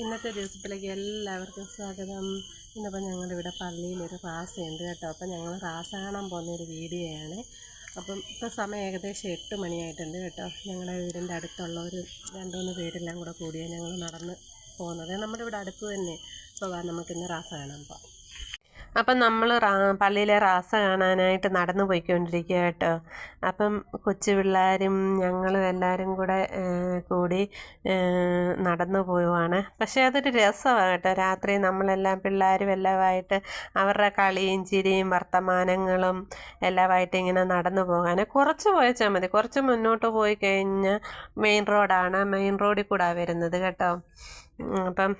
ഇന്നത്തെ ദിവസത്തിലേക്ക് എല്ലാവർക്കും സ്വാഗതം. ഇന്നിപ്പോൾ ഞങ്ങളുടെ ഇവിടെ പള്ളിയിലൊരു റാസയുണ്ട് കേട്ടോ. അപ്പം ഞങ്ങൾ റാസ കാണാൻ പോകുന്ന ഒരു വീഡിയോയാണ്. അപ്പം ഇപ്പോൾ സമയം ഏകദേശം എട്ട് മണിയായിട്ടുണ്ട് കേട്ടോ. ഞങ്ങളുടെ വീടിന്റെ അടുത്തുള്ള ഒരു രണ്ട് മൂന്ന് പേരെല്ലാം കൂടെ കൂടിയാണ് ഞങ്ങൾ നടന്ന് പോകുന്നത്. നമ്മുടെ ഇവിടെ അടുത്ത് തന്നെ. അപ്പോൾ നമുക്കിന്ന് റാസ കാണാൻ പോകാം അപ്പം നമ്മൾ പള്ളിയിലെ റാസ കാണാനായിട്ട് നടന്നു പോയിക്കൊണ്ടിരിക്കുക കേട്ടോ. അപ്പം കൊച്ചു പിള്ളേരും ഞങ്ങളും എല്ലാവരും കൂടെ കൂടി നടന്നു പോവുകയാണ്. പക്ഷേ അതൊരു രസമാണ് കേട്ടോ. രാത്രി നമ്മളെല്ലാം പിള്ളേരും എല്ലാമായിട്ട് അവരുടെ കളിയും ചിരിയും വർത്തമാനങ്ങളും എല്ലാമായിട്ട് ഇങ്ങനെ നടന്നു പോകാൻ കുറച്ച് പോയച്ചാൽ മതി. കുറച്ച് മുന്നോട്ട് പോയി കഴിഞ്ഞാൽ മെയിൻ റോഡാണ്. മെയിൻ റോഡിൽ കൂടെ വരുന്നത് കേട്ടോ. അപ്പം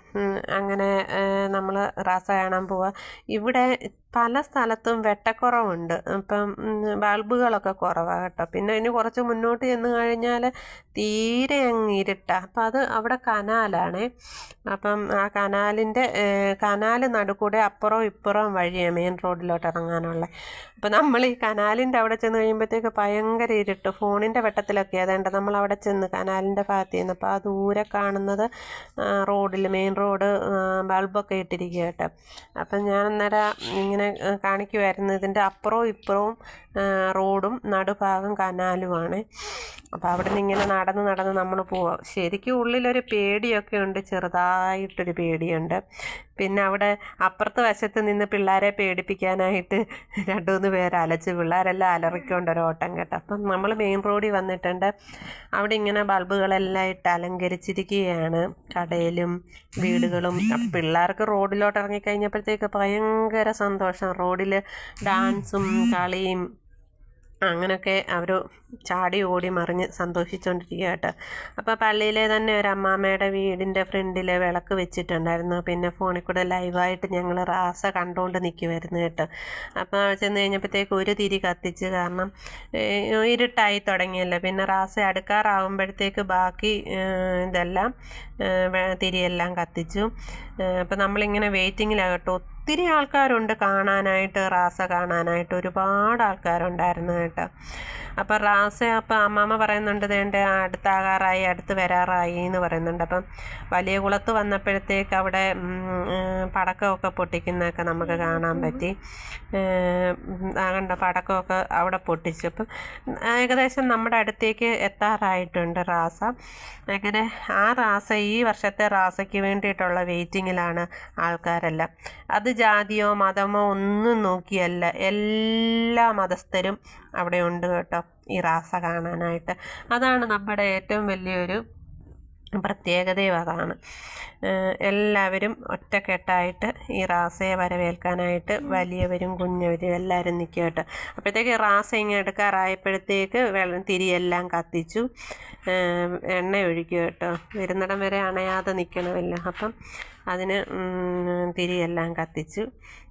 അങ്ങനെ നമ്മൾ റാസ കാണാൻ പോവുക ഇവിടെ പല സ്ഥലത്തും വെട്ടക്കുറവുണ്ട്. ഇപ്പം ബൾബുകളൊക്കെ കുറവാണ് കേട്ടോ. പിന്നെ ഇനി കുറച്ച് മുന്നോട്ട് ചെന്ന് കഴിഞ്ഞാൽ തീരെ അങ്ങ് ഇരുട്ടാണ് അപ്പം അത് അവിടെ കനാലാണേ. അപ്പം ആ കനാലിന്റെ കനാൽ നടുക്കൂടെ അപ്പുറവും ഇപ്പുറവും വഴിയാണ് മെയിൻ റോഡിലോട്ട് ഇറങ്ങാനുള്ള. അപ്പം നമ്മൾ ഈ കനാലിന്റെ അവിടെ ചെന്ന് കഴിയുമ്പോഴത്തേക്ക് ഭയങ്കര ഇരുട്ട്. ഫോണിന്റെ വെട്ടത്തിലൊക്കെ അതേണ്ട നമ്മൾ അവിടെ ചെന്ന് കനാലിന്റെ ഭാഗത്ത് ചെന്ന് അപ്പോൾ ആ ദൂരെ കാണുന്നത് റോഡിൽ മെയിൻ റോഡ് ബൾബൊക്കെ ഇട്ടിരിക്കുക കേട്ടോ. അപ്പം ഞാൻ അന്നേരം ഇങ്ങനെ ആ, കാണിക്കുമായിരുന്നു ഇതിന്റെ അപ്പുറവും ഇപ്പുറവും റോഡും നടുഭാഗം കനാലുമാണ്. അപ്പോൾ അവിടെ നിന്ന് ഇങ്ങനെ നടന്ന് നടന്ന് നമ്മൾ പോവാം. ശരിക്കും ഉള്ളിലൊരു പേടിയൊക്കെ ഉണ്ട്. ചെറുതായിട്ടൊരു പേടിയുണ്ട്. പിന്നെ അവിടെ അപ്പുറത്തെ വശത്ത് നിന്ന് പിള്ളേരെ പേടിപ്പിക്കാനായിട്ട് രണ്ട് മൂന്ന് പേര് അലച്ച് പിള്ളേരെല്ലാം അലറിക്കൊണ്ട് ഒരു ഓട്ടം കേട്ടോ. അപ്പം നമ്മൾ മെയിൻ റോഡിൽ വന്നിട്ടുണ്ട്. അവിടെ ഇങ്ങനെ ബൾബുകളെല്ലാം ഇട്ട് അലങ്കരിച്ചിരിക്കുകയാണ്. കടയിലും വീടുകളും. പിള്ളേർക്ക് റോഡിലോട്ട് ഇറങ്ങിക്കഴിഞ്ഞപ്പോഴത്തേക്ക് ഭയങ്കര സന്തോഷം. റോഡിൽ ഡാൻസും കളിയും അങ്ങനെയൊക്കെ അവർ ചാടി ഓടി മറിഞ്ഞ് സന്തോഷിച്ചുകൊണ്ടിരിക്കുക കേട്ടോ. അപ്പോൾ പള്ളിയിലെ തന്നെ ഒരു അമ്മാമ്മയുടെ വീടിന്റെ ഫ്രണ്ടിൽ വിളക്ക് വെച്ചിട്ടുണ്ടായിരുന്നു. പിന്നെ ഫോണിൽ കൂടെ ലൈവായിട്ട് ഞങ്ങൾ റാസ കണ്ടുകൊണ്ട് നിൽക്കുമായിരുന്നു കേട്ടോ. അപ്പോൾ ചെന്ന് കഴിഞ്ഞപ്പോഴത്തേക്ക് ഒരു തിരി കത്തിച്ച് കാരണം ഇരുട്ടായി തുടങ്ങിയല്ലോ. പിന്നെ റാസ അടുക്കാറാവുമ്പോഴത്തേക്ക് ബാക്കി ഇതെല്ലാം തിരിയെല്ലാം കത്തിച്ചു. അപ്പം നമ്മളിങ്ങനെ വെയിറ്റിങ്ങിലാകട്ടെ ഒത്തിരി ആൾക്കാരുണ്ട് കാണാനായിട്ട് റാസ കാണാനായിട്ട്. ഒരുപാട് ആൾക്കാരുണ്ടായിരുന്നു കേട്ടോ. അപ്പം റാസ അപ്പം അമ്മാമ്മ പറയുന്നുണ്ട് വേണ്ട അടുത്താകാറായി അടുത്ത് വരാറായി എന്ന് പറയുന്നുണ്ട്. അപ്പം വലിയ കുളത്ത് വന്നപ്പോഴത്തേക്ക് അവിടെ പടക്കമൊക്കെ പൊട്ടിക്കുന്നതൊക്കെ നമുക്ക് കാണാൻ പറ്റി. കണ്ട പടക്കമൊക്കെ അവിടെ പൊട്ടിച്ചു. അപ്പം ഏകദേശം നമ്മുടെ അടുത്തേക്ക് എത്താറായിട്ടുണ്ട് റാസ. അങ്ങനെ ആ റാസ ഈ വർഷത്തെ റാസയ്ക്ക് വേണ്ടിയിട്ടുള്ള വെയിറ്റിങ്ങിലാണ് ആൾക്കാരെല്ലാം. അത് ജാതിയോ മതമോ ഒന്നും നോക്കിയല്ല. എല്ലാ മതസ്ഥരും അവിടെ ഉണ്ട് കേട്ടോ ഈ റാസ കാണാനായിട്ട്. അതാണ് നമ്മുടെ ഏറ്റവും വലിയൊരു പ്രത്യേകതയും അതാണ്. എല്ലാവരും ഒറ്റക്കെട്ടായിട്ട് ഈ റാസയെ വരവേൽക്കാനായിട്ട് വലിയവരും കുഞ്ഞവരും എല്ലാവരും നിൽക്കട്ടെ കേട്ടോ. അപ്പോഴത്തേക്ക് റാസ ഇങ്ങനെ എടുക്കാറായപ്പോഴത്തേക്ക് വെള്ളം തിരിയെല്ലാം കത്തിച്ചു. എണ്ണ ഒഴിക്കുക കേട്ടോ. വരുന്നിടം വരെ അണയാതെ നിൽക്കണമല്ലോ. അപ്പം അതിന് തിരിയെല്ലാം കത്തിച്ചു.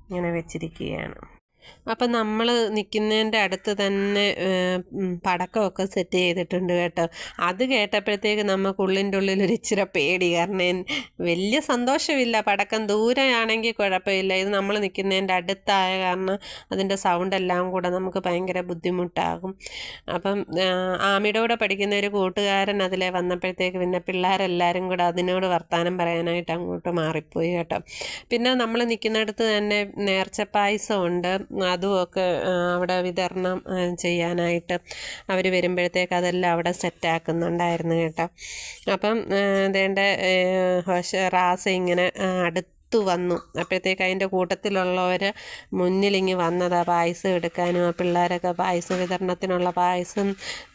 ഇങ്ങനെ വെച്ചിരിക്കുകയാണ്. അപ്പം നമ്മൾ നിൽക്കുന്നതിന്റെ അടുത്ത് തന്നെ പടക്കമൊക്കെ സെറ്റ് ചെയ്തിട്ടുണ്ട് കേട്ടോ. അത് കേട്ടപ്പോഴത്തേക്ക് നമുക്ക് ഉള്ളിന്റെ ഉള്ളിൽ ഒരു ഇച്ചിരി പേടി. കാരണം വലിയ സന്തോഷമില്ല. പടക്കം ദൂരെയാണെങ്കിൽ കുഴപ്പമില്ല. ഇത് നമ്മൾ നിൽക്കുന്നതിന്റെ അടുത്തായ കാരണം അതിന്റെ സൗണ്ട് എല്ലാം കൂടെ നമുക്ക് ഭയങ്കര ബുദ്ധിമുട്ടാകും. അപ്പം ആമിയുടെ കൂടെ പഠിക്കുന്ന ഒരു കൂട്ടുകാരൻ അതിലെ വന്നപ്പോഴത്തേക്ക് പിന്നെ പിള്ളേരെല്ലാവരും കൂടെ അതിനോട് വർത്തമാനം പറയാനായിട്ട് അങ്ങോട്ട് മാറിപ്പോയി കേട്ടോ. പിന്നെ നമ്മൾ നിൽക്കുന്നിടത്ത് തന്നെ നേർച്ച പായസമുണ്ട് ഒക്കെ അവിടെ വിതരണം ചെയ്യാനായിട്ട് അവർ വരുമ്പോഴത്തേക്ക് അതെല്ലാം അവിടെ സെറ്റാക്കുന്നുണ്ടായിരുന്നു കേട്ടോ. അപ്പം വേണ്ട റാസ ഇങ്ങനെ അടുത്ത് വന്നു. അപ്പോഴത്തേക്ക് അതിന്റെ കൂട്ടത്തിലുള്ളവർ മുന്നിലിങ്ങി വന്നതാണ് പായസം എടുക്കാനും ആ പിള്ളേരൊക്കെ പായസ വിതരണത്തിനുള്ള പായസം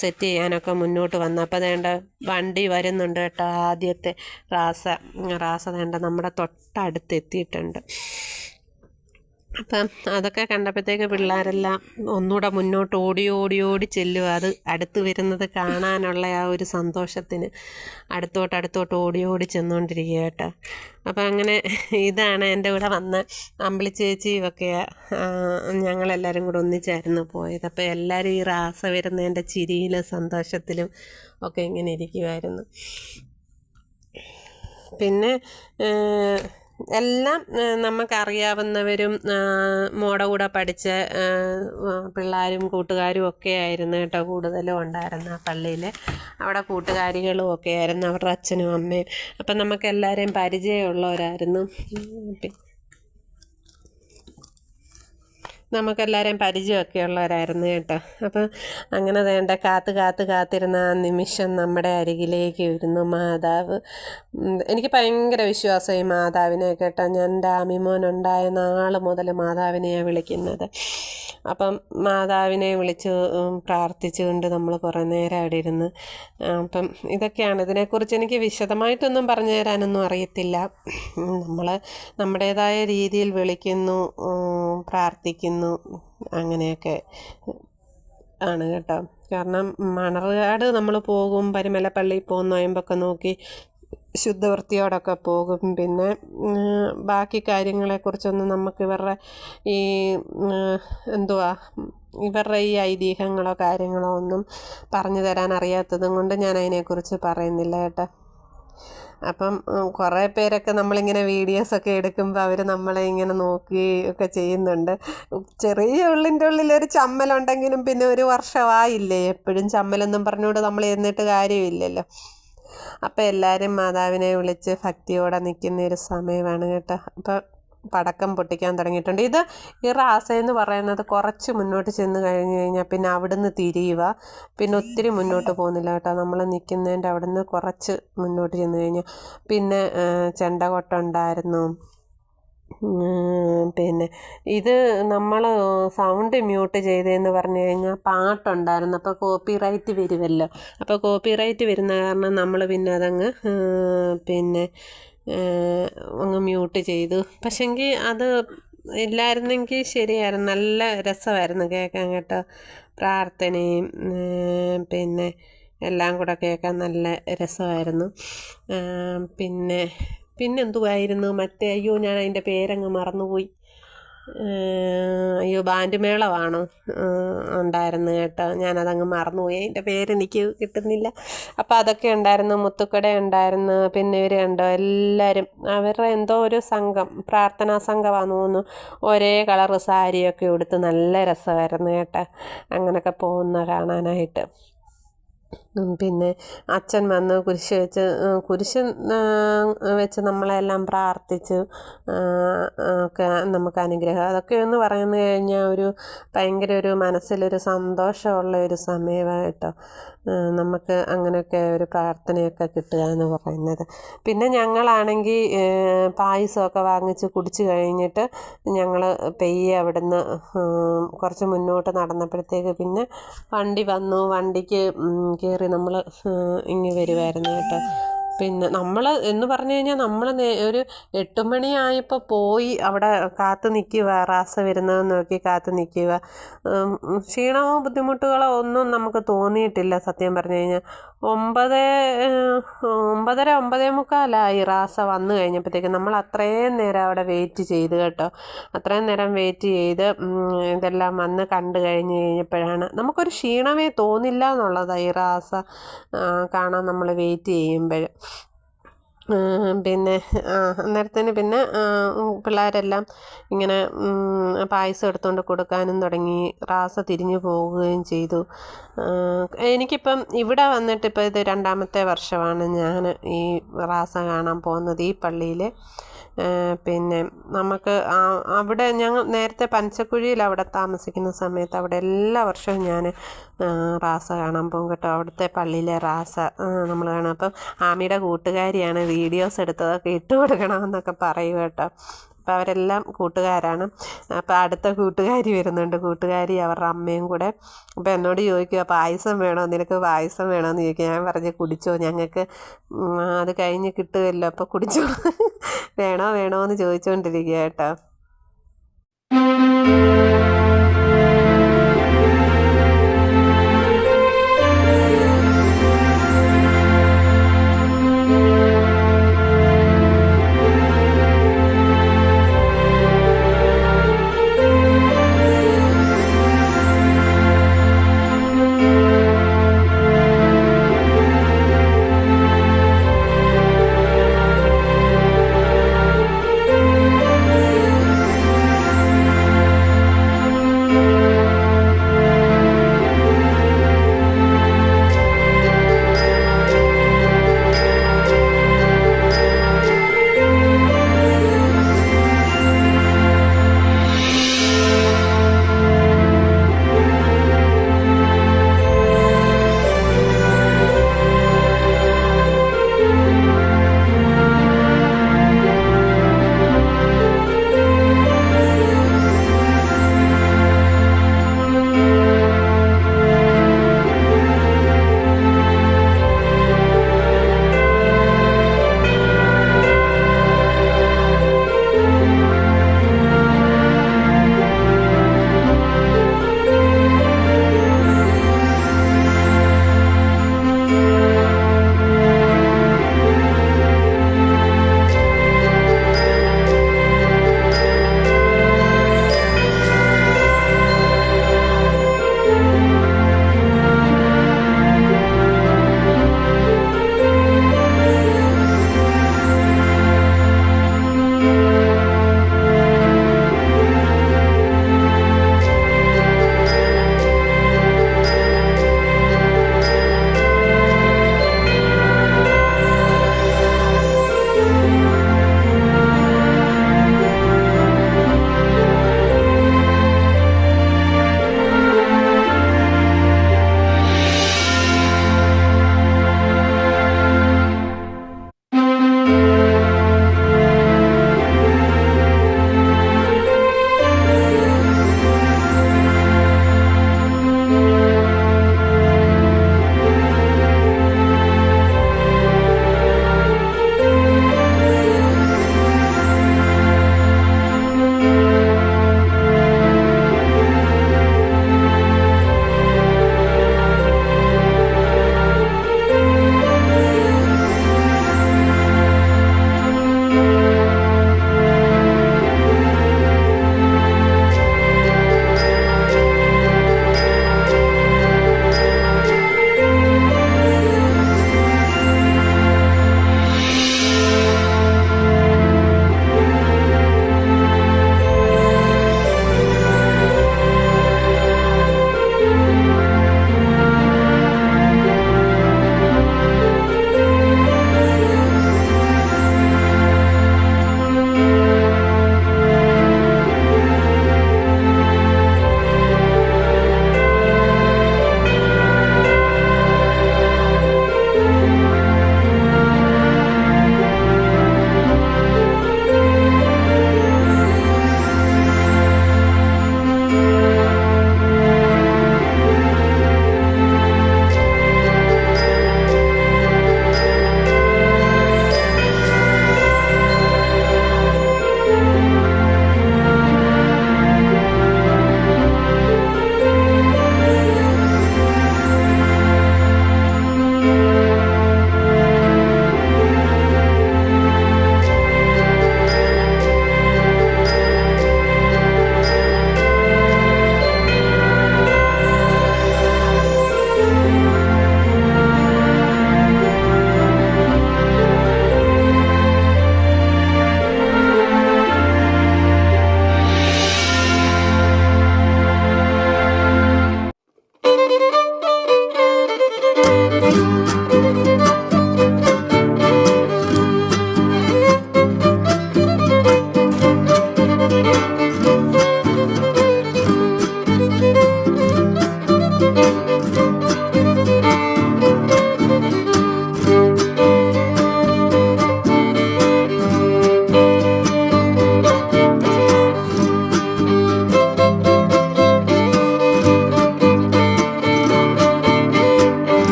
സെറ്റ് ചെയ്യാനൊക്കെ മുന്നോട്ട് വന്നു. അപ്പോൾ വേണ്ട വണ്ടി വരുന്നുണ്ട് കേട്ടോ ആദ്യത്തെ റാസ. റാസ വേണ്ട നമ്മുടെ തൊട്ടടുത്ത് എത്തിയിട്ടുണ്ട്. അപ്പം അതൊക്കെ കണ്ടപ്പോഴത്തേക്ക് പിള്ളേരെല്ലാം ഒന്നുകൂടെ മുന്നോട്ട് ഓടി ഓടി ഓടി ചെല്ലുക. അത് അടുത്ത് വരുന്നത് കാണാനുള്ള ആ ഒരു സന്തോഷത്തിന് അടുത്തോട്ട് അടുത്തോട്ട് ഓടി ഓടി ചെന്നുകൊണ്ടിരിക്കുക കേട്ടോ. അപ്പം അങ്ങനെ ഇതാണ് എന്റെ കൂടെ വന്ന അമ്പിളി ഒക്കെ ഞങ്ങളെല്ലാവരും കൂടെ ഒന്നിച്ചായിരുന്നു പോയത്. അപ്പോൾ എല്ലാവരും ഈ റാസ വരുന്നതിന്റെ ചിരിയിലും സന്തോഷത്തിലും ഒക്കെ ഇങ്ങനെ ഇരിക്കുമായിരുന്നു പിന്നെ എല്ലാം നമുക്കറിയാവുന്നവരും മോടെ കൂടെ പഠിച്ച പിള്ളേരും കൂട്ടുകാരും ഒക്കെ ആയിരുന്നു കേട്ടോ കൂടുതലും ഉണ്ടായിരുന്ന ആ പള്ളിയിൽ അവിടെ കൂട്ടുകാരികളും ഒക്കെ ആയിരുന്നു അവരുടെ അച്ഛനും അമ്മയും. അപ്പം നമുക്ക് എല്ലാവരെയും പരിചയമുള്ളവരായിരുന്നു നമുക്കെല്ലാവരെയും പരിചയമൊക്കെ ഉള്ളവരായിരുന്നു കേട്ടോ. അപ്പം അങ്ങനെ വേണ്ട കാത്ത് കാത്ത് കാത്തിരുന്ന ആ നിമിഷം നമ്മുടെ അരികിലേക്ക് വരുന്നു മാതാവ്. എനിക്ക് ഭയങ്കര വിശ്വാസമായി മാതാവിനെ കേട്ടോ. ഞാൻ ഡാമിമോൻ ഉണ്ടായ നാൾ മുതൽ മാതാവിനെയാണ് വിളിക്കുന്നത്. അപ്പം മാതാവിനെ വിളിച്ച് പ്രാർത്ഥിച്ചുകൊണ്ട് നമ്മൾ കുറേ നേരം അവിടെ ഇരുന്ന് അപ്പം ഇതൊക്കെയാണ്. ഇതിനെക്കുറിച്ച് എനിക്ക് വിശദമായിട്ടൊന്നും പറഞ്ഞു തരാനൊന്നും അറിയത്തില്ല. നമ്മൾ നമ്മുടേതായ രീതിയിൽ വിളിക്കുന്നു ഉം, പ്രാർത്ഥിക്കുന്നു അങ്ങനെയൊക്കെ ആണ് കേട്ടോ. കാരണം മണർകാട് നമ്മൾ പോകും പരിമലപ്പള്ളിയിൽ പോകും നോയമ്പൊക്കെ നോക്കി ശുദ്ധവൃത്തിയോടൊക്കെ പോകും. പിന്നെ ബാക്കി കാര്യങ്ങളെക്കുറിച്ചൊന്നും നമുക്ക് ഇവരുടെ ഈ എന്തുവാ ഇവരുടെ ഈ ഐതിഹ്യങ്ങളോ കാര്യങ്ങളോ ഒന്നും പറഞ്ഞു തരാൻ അറിയാത്തതും കൊണ്ട് ഞാൻ അതിനെക്കുറിച്ച് പറയുന്നില്ല കേട്ടോ. അപ്പം കുറേ പേരൊക്കെ നമ്മളിങ്ങനെ വീഡിയോസൊക്കെ എടുക്കുമ്പോൾ അവർ നമ്മളെ ഇങ്ങനെ നോക്കുകയും ഒക്കെ ചെയ്യുന്നുണ്ട് ചെറിയ ഉള്ളിന്റെ ഉള്ളിലൊരു ചമ്മലുണ്ടെങ്കിലും പിന്നെ ഒരു വർഷമായില്ലേ എപ്പോഴും ചമ്മലെന്നും പറഞ്ഞുകൊണ്ട് നമ്മൾ എന്നിട്ട് കാര്യമില്ലല്ലോ. അപ്പം എല്ലാവരും മാതാവിനെ വിളിച്ച് ഭക്തിയോടെ നിൽക്കുന്ന ഒരു സമയമാണ് കേട്ടോ. അപ്പം പടക്കം പൊട്ടിക്കാൻ തുടങ്ങിയിട്ടുണ്ട്. ഇത് ഈ റാസ എന്ന് പറയുന്നത് കുറച്ച് മുന്നോട്ട് ചെന്ന് കഴിഞ്ഞ് കഴിഞ്ഞാൽ പിന്നെ അവിടുന്ന് തിരിയുക. പിന്നെ ഒത്തിരി മുന്നോട്ട് പോകുന്നില്ല കേട്ടോ. നമ്മൾ നിൽക്കുന്നതിന്റെ അവിടുന്ന് കുറച്ച് മുന്നോട്ട് ചെന്ന് കഴിഞ്ഞാൽ പിന്നെ ചെണ്ടകൊട്ട ഉണ്ടായിരുന്നു. പിന്നെ ഇത് നമ്മൾ സൗണ്ട് മ്യൂട്ട് ചെയ്തതെന്ന് പറഞ്ഞു കഴിഞ്ഞാൽ പാട്ടുണ്ടായിരുന്നു. അപ്പോൾ കോപ്പി റൈറ്റ് വരുമല്ലോ അപ്പോൾ കോപ്പി റൈറ്റ് വരുന്ന കാരണം നമ്മൾ പിന്നെ അതങ്ങ് പിന്നെ അങ്ങ് മ്യൂട്ട് ചെയ്തു. പക്ഷെങ്കിൽ അത് ഇല്ലായിരുന്നെങ്കിൽ ശരിയായിരുന്നു. നല്ല രസമായിരുന്നു കേൾക്കാൻ കേട്ടോ. പ്രാർത്ഥനയും പിന്നെ എല്ലാം കൂടെ കേൾക്കാൻ നല്ല രസമായിരുന്നു. പിന്നെ പിന്നെന്തുവായിരുന്നു? മറ്റേ അയ്യോ ഞാൻ അതിന്റെ പേരങ്ങ് മറന്നുപോയി. അയ്യോ ബാൻഡ് മേളമാണോ ഉണ്ടായിരുന്നു കേട്ടോ. ഞാനതങ്ങ് മറന്നുപോയി. അതിന്റെ പേരെനിക്ക് കിട്ടുന്നില്ല. അപ്പോൾ അതൊക്കെ ഉണ്ടായിരുന്നു. മുത്തുക്കട ഉണ്ടായിരുന്നു. പിന്നെ ഇവർ കണ്ടോ എല്ലാവരും അവരുടെ എന്തോ ഒരു സംഘം പ്രാർത്ഥനാ സംഘമാണെന്ന് തോന്നുന്നു. ഒരേ കളർ സാരിയൊക്കെ ഉടുത്ത് നല്ല രസമായിരുന്നു കേട്ടോ. അങ്ങനെയൊക്കെ പോകുന്ന കാണാനായിട്ട്. പിന്നെ അച്ഛൻ വന്ന് കുരിശ് വെച്ച് കുരിശ് വെച്ച് നമ്മളെല്ലാം പ്രാർത്ഥിച്ച് ഒക്കെ നമുക്ക് അനുഗ്രഹം. അതൊക്കെ എന്ന് പറയുന്നു കഴിഞ്ഞാൽ ഒരു ഭയങ്കര ഒരു മനസ്സിലൊരു സന്തോഷമുള്ള ഒരു ഉം, നമുക്ക് അങ്ങനെയൊക്കെ ഒരു പ്രാർത്ഥനയൊക്കെ കിട്ടുക എന്ന് പറയുന്നത്. പിന്നെ ഞങ്ങളാണെങ്കിൽ പായസമൊക്കെ വാങ്ങിച്ച് കുടിച്ച് കഴിഞ്ഞിട്ട് ഞങ്ങൾ പെയ്യെ അവിടുന്ന് കുറച്ച് മുന്നോട്ട് നടന്നപ്പോഴത്തേക്ക് പിന്നെ വണ്ടി വന്നു. വണ്ടിക്ക് കയറി നമ്മൾ ഇങ്ങ് വരുമായിരുന്നു കേട്ടോ. പിന്നെ നമ്മൾ എന്ന് പറഞ്ഞു കഴിഞ്ഞാൽ നമ്മൾ ഒരു എട്ട് മണിയായപ്പോൾ പോയി അവിടെ കാത്തു നിൽക്കുക റാസ വരുന്നത് നോക്കി കാത്തു നിൽക്കുക ക്ഷീണമോ ബുദ്ധിമുട്ടുകളോ ഒന്നും നമുക്ക് തോന്നിയിട്ടില്ല സത്യം പറഞ്ഞു കഴിഞ്ഞാൽ ഒമ്പത് ഒമ്പതര ഒമ്പതേ മുക്കാലായി റാസ വന്നു കഴിഞ്ഞപ്പോഴത്തേക്ക് നമ്മൾ അത്രയും നേരം അവിടെ വെയിറ്റ് ചെയ്ത് കേട്ടോ. അത്രയും നേരം വെയിറ്റ് ചെയ്ത് ഇതെല്ലാം വന്ന് കണ്ടു കഴിഞ്ഞ് കഴിഞ്ഞപ്പോഴാണ് നമുക്കൊരു ക്ഷീണമേ തോന്നില്ല എന്നുള്ളതാണ് ഈ റാസ കാണാൻ നമ്മൾ വെയിറ്റ് ചെയ്യുമ്പോൾ പിന്നെ അന്നേരം അന്നേരത്തിന് പിന്നെ പിള്ളേരെല്ലാം ഇങ്ങനെ പായസം എടുത്തുകൊണ്ട് കൊടുക്കാനും തുടങ്ങി. റാസ തിരിഞ്ഞു പോവുകയും ചെയ്തു. എനിക്കിപ്പം ഇവിടെ വന്നിട്ട് ഇപ്പോൾ ഇത് രണ്ടാമത്തെ വർഷമാണ് ഞാൻ ഈ റാസ കാണാൻ പോകുന്നത് ഈ പള്ളിയിൽ പിന്നെ നമുക്ക് അവിടെ ഞങ്ങൾ നേരത്തെ പഞ്ചക്കുഴിയിൽ അവിടെ താമസിക്കുന്ന സമയത്ത് അവിടെ എല്ലാ വർഷവും ഞാൻ റാസ കാണാൻ പോകും കേട്ടോ. അവിടുത്തെ പള്ളിയിലെ റാസ നമ്മൾ കാണാം. അപ്പം ആമിയുടെ കൂട്ടുകാരിയാണ് വീഡിയോസ് എടുത്തതൊക്കെ ഇട്ട് കൊടുക്കണമെന്നൊക്കെ പറയും കേട്ടോ. അപ്പോൾ അവരെല്ലാം കൂട്ടുകാരാണ്. അപ്പോൾ അടുത്ത കൂട്ടുകാരി വരുന്നുണ്ട്. കൂട്ടുകാരി അവരുടെ അമ്മയും കൂടെ. അപ്പോൾ എന്നോട് ചോദിക്കുക പായസം വേണോ? നിനക്ക് പായസം വേണോ? എന്ന് ചോദിക്കുക ഞാൻ പറഞ്ഞ് കുടിച്ചോ. ഞങ്ങൾക്ക് അത് കഴിഞ്ഞ് കിട്ടുമല്ലോ. അപ്പോൾ കുടിച്ചോ വേണോ വേണോ എന്ന് ചോദിച്ചുകൊണ്ടിരിക്കുക കേട്ടോ.